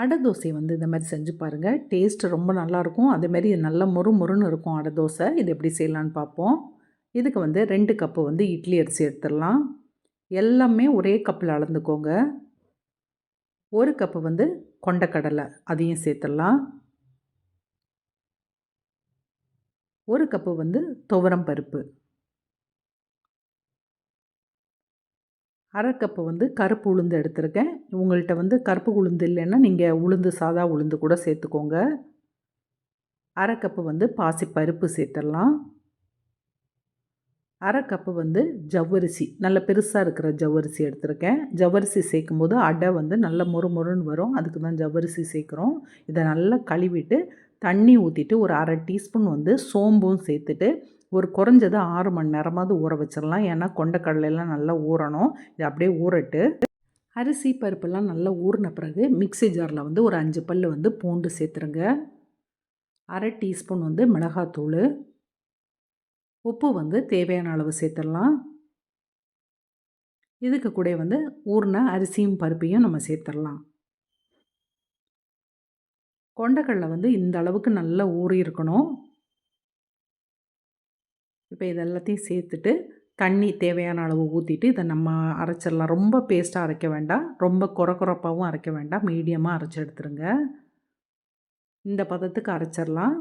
அடை தோசை வந்து இந்த மாதிரி செஞ்சு பாருங்கள் டேஸ்ட் ரொம்ப நல்லாயிருக்கும். அதேமாரி நல்ல மொறு மொறுன்னு இருக்கும் அடை தோசை. இது எப்படி செய்யலான்னு பார்ப்போம். இதுக்கு வந்து ரெண்டு கப்பு வந்து இட்லி அரிசி எடுத்துடலாம். எல்லாமே ஒரே கப்பில் அளந்துக்கோங்க. ஒரு கப்பு வந்து கொண்டக்கடலை அதையும் சேர்த்துடலாம். ஒரு கப்பு வந்து துவரம் பருப்பு. அரை கப்பு வந்து கருப்பு உளுந்து எடுத்திருக்கேன். உங்கள்கிட்ட வந்து கருப்பு உளுந்து இல்லைன்னா நீங்கள் உளுந்து சாதா உளுந்து கூட சேர்த்துக்கோங்க. அரை கப்பு வந்து பாசி பருப்பு சேர்த்துடலாம். அரை கப்பு வந்து ஜவ்வரிசி நல்ல பெருசாக இருக்கிற ஜவ்வரிசி எடுத்திருக்கேன். ஜவ்வரிசி சேர்க்கும் போது அடை வந்து நல்ல மொறு மொறுன்னு வரும். அதுக்கு தான் ஜவ்வரிசி சேர்க்குறோம். இதை நல்லா கழுவிட்டு தண்ணி ஊற்றிட்டு ஒரு அரை டீஸ்பூன் வந்து சோம்பும் சேர்த்துட்டு ஒரு குறைஞ்சது ஆறு மணி நேரமாவது ஊற வச்சிடலாம். ஏன்னா கொண்டக்கடலையெல்லாம் நல்லா ஊறணும். இது அப்படியே ஊறட்டு. அரிசி பருப்பெல்லாம் நல்லா ஊறின பிறகு மிக்சி ஜாரில் வந்து ஒரு அஞ்சு பல் வந்து பூண்டு சேர்த்துருங்க. அரை டீஸ்பூன் வந்து மிளகாத்தூள். உப்பு வந்து தேவையான அளவு சேர்த்துடலாம். இதுக்கு கூட வந்து ஊறின அரிசியும் பருப்பையும் நம்ம சேர்த்துடலாம். கொண்டக்கடலை வந்து இந்த அளவுக்கு நல்லா ஊறி இருக்கணும். இப்போ இதெல்லாத்தையும் சேர்த்துட்டு தண்ணி தேவையான அளவு ஊற்றிட்டு இதை நம்ம அரைச்சிடலாம். ரொம்ப பேஸ்ட்டாக அரைக்க வேண்டாம். ரொம்ப குறை குறைப்பாகவும் அரைக்க வேண்டாம். மீடியமாக அரைச்சி எடுத்துருங்க. இந்த பதத்துக்கு அரைச்சிடலாம்.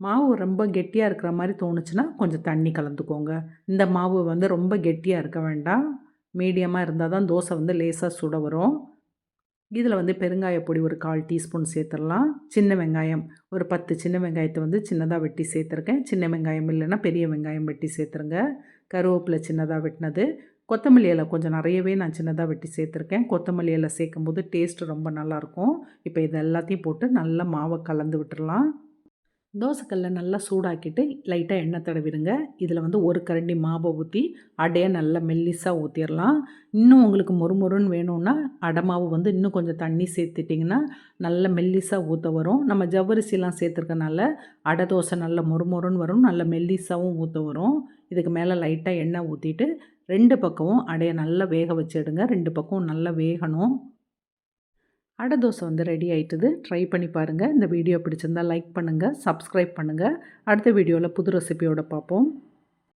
மாவு ரொம்ப கெட்டியாக இருக்கிற மாதிரி தோணுச்சுன்னா கொஞ்சம் தண்ணி கலந்துக்கோங்க. இந்த மாவு வந்து ரொம்ப கெட்டியாக இருக்க வேண்டாம். மீடியமாக இருந்தால் தான் தோசை வந்து லேசாக சுட வரும். இதில் வந்து பெருங்காய பொடி ஒரு கால் டீஸ்பூன் சேர்த்துடலாம். சின்ன வெங்காயம் ஒரு பத்து சின்ன வெங்காயத்தை வந்து சின்னதாக வெட்டி சேர்த்துருக்கேன். சின்ன வெங்காயம் இல்லைன்னா பெரிய வெங்காயம் வெட்டி சேர்த்துருங்க. கருவேப்பிலை சின்னதாக வெட்டினது. கொத்தமல்லி இலை கொஞ்சம் நிறையவே நான் சின்னதாக வெட்டி சேர்த்துருக்கேன். கொத்தமல்லி இலை சேர்க்கும் போது டேஸ்ட்டு ரொம்ப நல்லாயிருக்கும். இப்போ இது எல்லாத்தையும் போட்டு நல்லா மாவை கலந்து விட்டுடலாம். தோசைக்கல்ல நல்லா சூடாக்கிட்டு லைட்டாக எண்ணெய் தடவிடுங்க. இதில் வந்து ஒரு கரண்டி மாவை ஊற்றி அடையை நல்லா மெல்லிஸாக ஊற்றிடலாம் இன்னும் உங்களுக்கு மொறுமொறுன்னு வேணும்னா அடை மாவு வந்து இன்னும் கொஞ்சம் தண்ணி சேர்த்துட்டிங்கன்னா நல்ல மெல்லிஸாக ஊற்ற வரும். நம்ம ஜவ்வரிசிலாம் சேர்த்துருக்கனால அடை தோசை நல்ல மொறுமொறுன்னு வரும் நல்ல மெல்லிஸாகவும் ஊற்ற வரும். இதுக்கு மேலே லைட்டாக எண்ணெய் ஊற்றிட்டு ரெண்டு பக்கமும் அடையை நல்லா வேக வச்சிடுங்க ரெண்டு பக்கமும் நல்லா வேகணும். அடை தோசை வந்து ரெடி ஆகிட்டுது ட்ரை பண்ணி பாருங்கள் இந்த வீடியோ பிடிச்சிருந்தால் லைக் பண்ணுங்கள் சப்ஸ்கிரைப் பண்ணுங்கள் அடுத்த வீடியோவில் புது ரெசிபியோடு பார்ப்போம்.